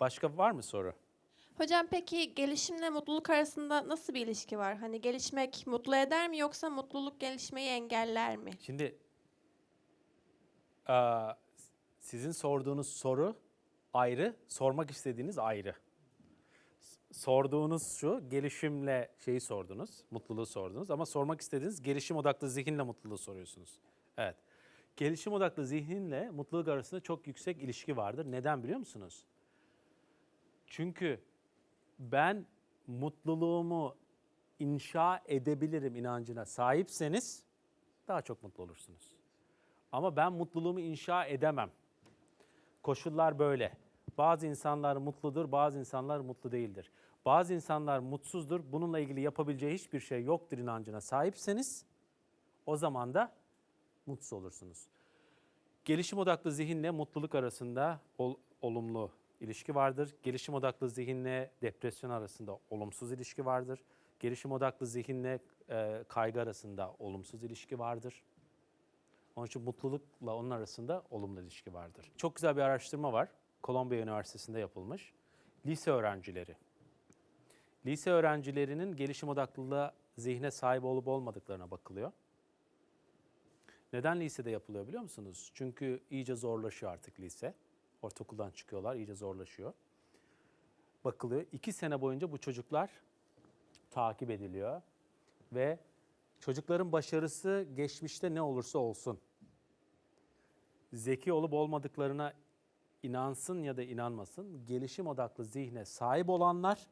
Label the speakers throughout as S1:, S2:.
S1: Başka var mı soru?
S2: Hocam peki gelişimle mutluluk arasında nasıl bir ilişki var? Hani gelişmek mutlu eder mi yoksa mutluluk gelişmeyi engeller mi?
S1: Şimdi sizin sorduğunuz soru ayrı, sormak istediğiniz ayrı. Sorduğunuz şu, gelişimle şeyi sordunuz, mutluluğu sordunuz ama sormak istediğiniz gelişim odaklı zihinle mutluluğu soruyorsunuz. Evet. Gelişim odaklı zihinle mutluluk arasında çok yüksek ilişki vardır. Neden biliyor musunuz? Çünkü ben mutluluğumu inşa edebilirim inancına sahipseniz daha çok mutlu olursunuz. Ama ben mutluluğumu inşa edemem. Koşullar böyle. Bazı insanlar mutludur, bazı insanlar mutlu değildir. Bazı insanlar mutsuzdur, bununla ilgili yapabileceği hiçbir şey yoktur inancına sahipseniz o zaman da mutsuz olursunuz. Gelişim odaklı zihinle mutluluk arasında ol- olumlu ilişki vardır. Gelişim odaklı zihinle depresyon arasında olumsuz ilişki vardır. Gelişim odaklı zihinle e, kaygı arasında olumsuz ilişki vardır. Onun için mutlulukla onun arasında olumlu ilişki vardır. Çok güzel bir araştırma var. Kolombiya Üniversitesi'nde yapılmış. Lise öğrencileri. Lise öğrencilerinin gelişim odaklılığa zihne sahip olup olmadıklarına bakılıyor. Neden lisede yapılıyor biliyor musunuz? Çünkü iyice zorlaşıyor artık lise. Ortaokuldan çıkıyorlar, iyice zorlaşıyor. Bakılıyor. İki sene boyunca bu çocuklar takip ediliyor. Ve çocukların başarısı geçmişte ne olursa olsun. Zeki olup olmadıklarına inansın ya da inanmasın, gelişim odaklı zihne sahip olanlar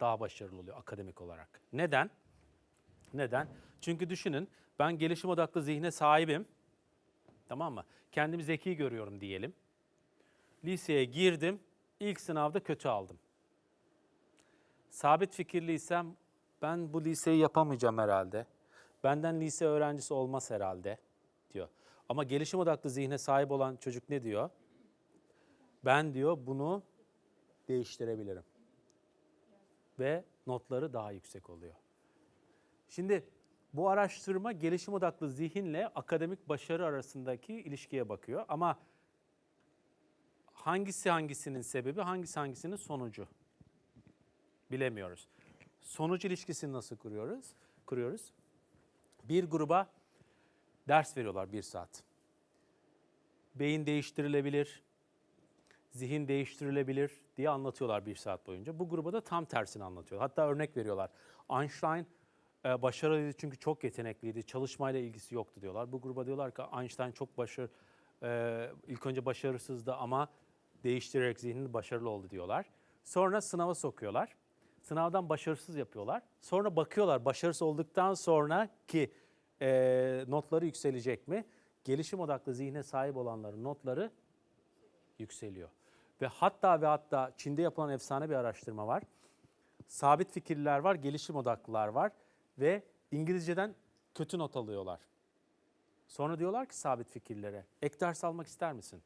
S1: daha başarılı oluyor akademik olarak. Neden? Neden? Çünkü düşünün ben gelişim odaklı zihne sahibim. Tamam mı? Kendimi zeki görüyorum diyelim. Liseye girdim. ilk sınavda kötü aldım. Sabit fikirliysem ben bu liseyi yapamayacağım herhalde. Benden lise öğrencisi olmaz herhalde diyor. Ama gelişim odaklı zihne sahip olan çocuk ne diyor? Ben diyor bunu değiştirebilirim. Ve notları daha yüksek oluyor. Şimdi bu araştırma gelişim odaklı zihinle akademik başarı arasındaki ilişkiye bakıyor. Ama hangisi hangisinin sebebi, hangisi hangisinin sonucu? Bilemiyoruz. Sonuç ilişkisini nasıl kuruyoruz? Kuruyoruz. Bir gruba ders veriyorlar bir saat. Beyin değiştirilebilir, zihin değiştirilebilir diye anlatıyorlar bir saat boyunca. Bu gruba da tam tersini anlatıyor. Hatta örnek veriyorlar. Einstein e, başarılıydı çünkü çok yetenekliydi. Çalışmayla ilgisi yoktu diyorlar. Bu gruba diyorlar ki Einstein çok başarılı, ilk önce başarısızdı ama değiştirerek zihnini başarılı oldu diyorlar. Sonra sınava sokuyorlar. Sınavdan başarısız yapıyorlar. Sonra bakıyorlar başarısız olduktan sonra ki e, notları yükselecek mi? Gelişim odaklı zihne sahip olanların notları yükseliyor. Ve hatta ve hatta Çin'de yapılan efsane bir araştırma var. Sabit fikirliler var, gelişim odaklılar var ve İngilizceden kötü not alıyorlar. Sonra diyorlar ki sabit fikirlere, ek ders almak ister misin?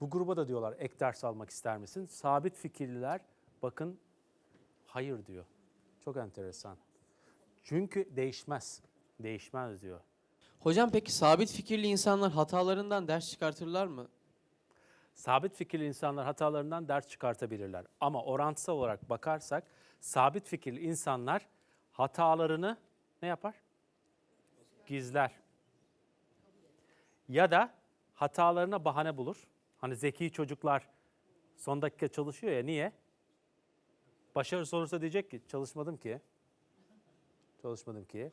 S1: Bu gruba da diyorlar ek ders almak ister misin? Sabit fikirliler bakın hayır diyor. Çok enteresan. Çünkü değişmez. Değişmez diyor.
S3: Hocam peki sabit fikirli insanlar hatalarından ders çıkartırlar mı?
S1: Sabit fikirli insanlar hatalarından ders çıkartabilirler. Ama orantısal olarak bakarsak sabit fikirli insanlar hatalarını ne yapar? Gizler. Ya da hatalarına bahane bulur. Hani zeki çocuklar son dakika çalışıyor ya niye? Başarı olursa diyecek ki çalışmadım ki. Çalışmadım ki.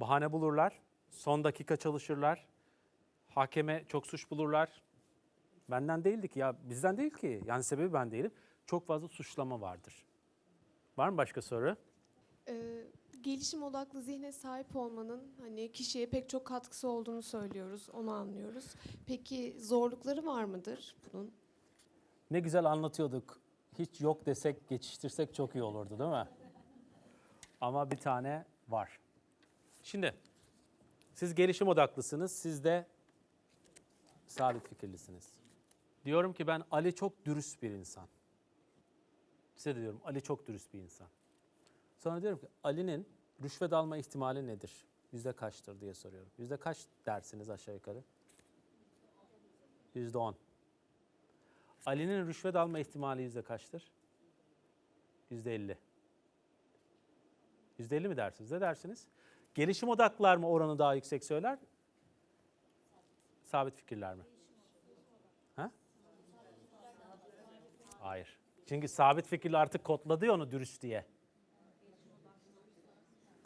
S1: Bahane bulurlar. Son dakika çalışırlar. Hakeme çok suç bulurlar. Benden değildi ki ya bizden değil ki. Yani sebebi ben değilim. Çok fazla suçlama vardır. Var mı başka soru?
S4: Ee, gelişim odaklı zihne sahip olmanın hani kişiye pek çok katkısı olduğunu söylüyoruz, onu anlıyoruz. Peki zorlukları var mıdır bunun?
S1: Ne güzel anlatıyorduk. Hiç yok desek, geçiştirsek çok iyi olurdu değil mi? Ama bir tane var. Şimdi siz gelişim odaklısınız, siz de sabit fikirlisiniz. Diyorum ki ben Ali çok dürüst bir insan. Size de diyorum Ali çok dürüst bir insan. Sonra diyorum ki Ali'nin rüşvet alma ihtimali nedir? Yüzde kaçtır diye soruyorum. Yüzde kaç dersiniz aşağı yukarı? Yüzde on. Ali'nin rüşvet alma ihtimali yüzde kaçtır? Yüzde elli. Yüzde elli mi dersiniz? Ne dersiniz? Gelişim odaklılar mı oranı daha yüksek söyler? Sabit fikirler mi? Ha? Hayır. Çünkü sabit fikirli artık kodladı onu dürüst diye.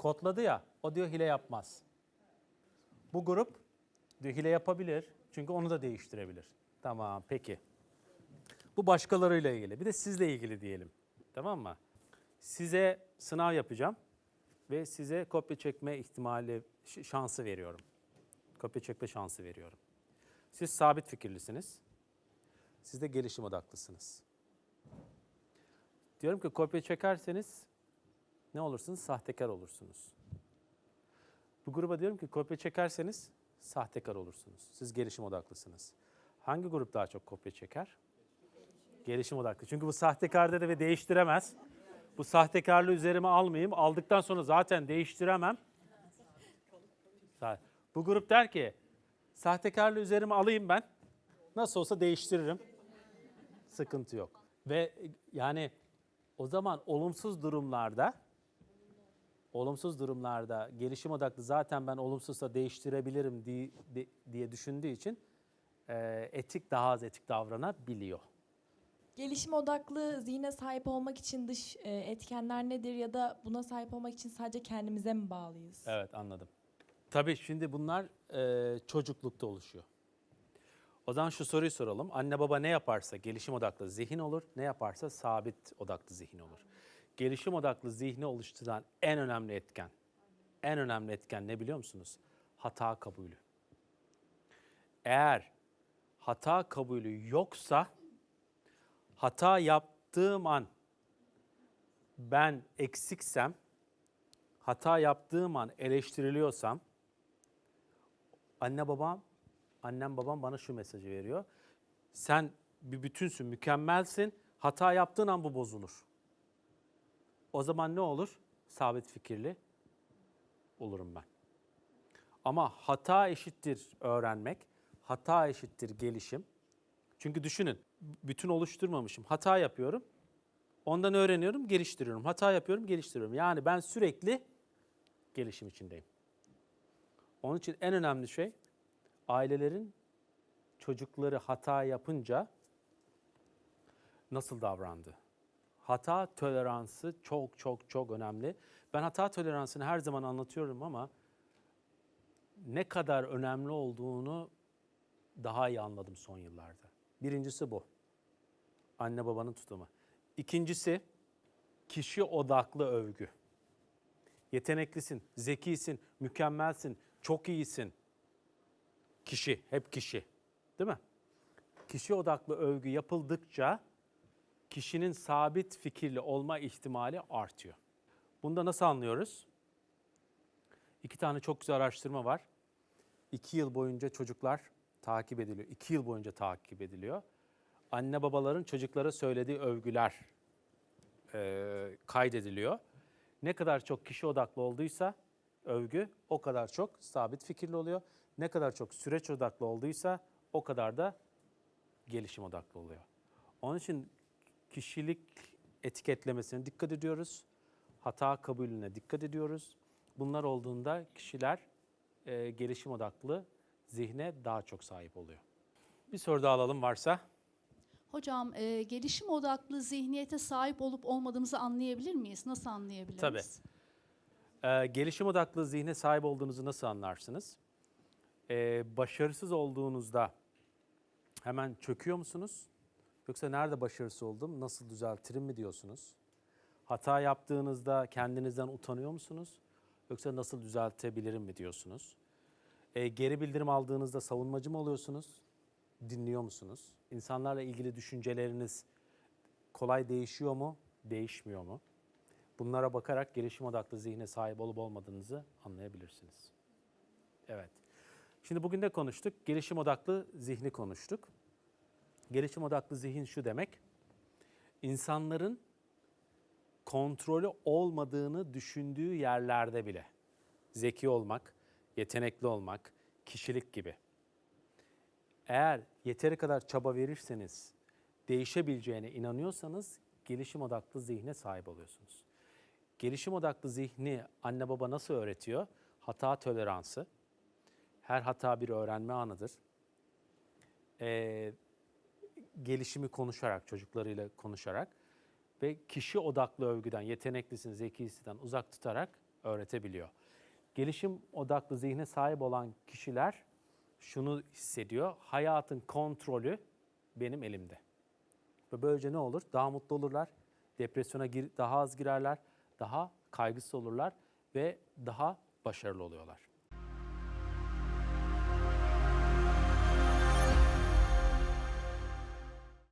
S1: Kodladı ya, o diyor hile yapmaz. Bu grup diyor hile yapabilir. Çünkü onu da değiştirebilir. Tamam, peki. Bu başkalarıyla ilgili. Bir de sizle ilgili diyelim. Tamam mı? Size sınav yapacağım ve size kopya çekme ihtimali şansı veriyorum. Kopya çekme şansı veriyorum. Siz sabit fikirlisiniz. Siz de gelişim odaklısınız. Diyorum ki kopya çekerseniz ne olursunuz? Sahtekar olursunuz. Bu gruba diyorum ki kopya çekerseniz sahtekar olursunuz. Siz gelişim odaklısınız. Hangi grup daha çok kopya çeker? Gelişim odaklı. Çünkü bu sahtekarda da ve değiştiremez. Bu sahtekarlığı üzerime almayayım. Aldıktan sonra zaten değiştiremem. Bu grup der ki sahtekarlığı üzerime alayım ben. Nasıl olsa değiştiririm. Sıkıntı yok. Ve yani o zaman olumsuz durumlarda olumsuz durumlarda gelişim odaklı zaten ben olumsuzsa değiştirebilirim diye, di- diye düşündüğü için e, etik daha az etik davranabiliyor.
S5: Gelişim odaklı zihne sahip olmak için dış e, etkenler nedir ya da buna sahip olmak için sadece kendimize mi bağlıyız?
S1: Evet anladım. Tabii şimdi bunlar e, çocuklukta oluşuyor. O zaman şu soruyu soralım. Anne baba ne yaparsa gelişim odaklı zihin olur, ne yaparsa sabit odaklı zihin olur. Gelişim odaklı zihni oluşturan en önemli etken, en önemli etken ne biliyor musunuz? Hata kabulü. Eğer hata kabulü yoksa, hata yaptığım an ben eksiksem, hata yaptığım an eleştiriliyorsam anne babam, annem babam bana şu mesajı veriyor. Sen bir bütünsün, mükemmelsin. Hata yaptığın an bu bozulur. O zaman ne olur? Sabit fikirli olurum ben. Ama hata eşittir öğrenmek, hata eşittir gelişim. Çünkü düşünün, bütün oluşturmamışım. Hata yapıyorum, ondan öğreniyorum, geliştiriyorum. Hata yapıyorum, geliştiriyorum. Yani ben sürekli gelişim içindeyim. Onun için en önemli şey ailelerin çocukları hata yapınca nasıl davrandı? Hata toleransı çok çok çok önemli. Ben hata toleransını her zaman anlatıyorum ama ne kadar önemli olduğunu daha iyi anladım son yıllarda. Birincisi bu. Anne babanın tutumu. İkincisi kişi odaklı övgü. Yeteneklisin, zekisin, mükemmelsin, çok iyisin. Kişi, hep kişi. Değil mi? Kişi odaklı övgü yapıldıkça kişinin sabit fikirli olma ihtimali artıyor. Bunda nasıl anlıyoruz? İki tane çok güzel araştırma var. İki yıl boyunca çocuklar takip ediliyor. İki yıl boyunca takip ediliyor. Anne babaların çocuklara söylediği övgüler e, kaydediliyor. Ne kadar çok kişi odaklı olduysa övgü o kadar çok sabit fikirli oluyor. Ne kadar çok süreç odaklı olduysa o kadar da gelişim odaklı oluyor. Onun için kişilik etiketlemesine dikkat ediyoruz. Hata kabulüne dikkat ediyoruz. Bunlar olduğunda kişiler e, gelişim odaklı zihne daha çok sahip oluyor. Bir soru daha alalım varsa.
S6: Hocam e, gelişim odaklı zihniyete sahip olup olmadığımızı anlayabilir miyiz? Nasıl anlayabiliriz?
S1: Tabii. Ee, gelişim odaklı zihne sahip olduğunuzu nasıl anlarsınız? Ee, başarısız olduğunuzda hemen çöküyor musunuz? Yoksa nerede başarısız oldum, nasıl düzeltirim mi diyorsunuz? Hata yaptığınızda kendinizden utanıyor musunuz? Yoksa nasıl düzeltebilirim mi diyorsunuz? Ee, geri bildirim aldığınızda savunmacı mı oluyorsunuz? Dinliyor musunuz? İnsanlarla ilgili düşünceleriniz kolay değişiyor mu? Değişmiyor mu? Bunlara bakarak gelişim odaklı zihne sahip olup olmadığınızı anlayabilirsiniz. Evet. Şimdi bugün ne konuştuk? Gelişim odaklı zihni konuştuk. Gelişim odaklı zihin şu demek. İnsanların kontrolü olmadığını düşündüğü yerlerde bile zeki olmak, yetenekli olmak, kişilik gibi. Eğer yeteri kadar çaba verirseniz değişebileceğine inanıyorsanız gelişim odaklı zihne sahip oluyorsunuz. Gelişim odaklı zihni anne baba nasıl öğretiyor? Hata toleransı. Her hata bir öğrenme anıdır. Ee, gelişimi konuşarak, çocuklarıyla konuşarak ve kişi odaklı övgüden, yeteneklisin, zekisinden uzak tutarak öğretebiliyor. Gelişim odaklı zihne sahip olan kişiler şunu hissediyor. Hayatın kontrolü benim elimde. Ve böylece ne olur? Daha mutlu olurlar. Depresyona gir, daha az girerler. Daha kaygısız olurlar ve daha başarılı oluyorlar.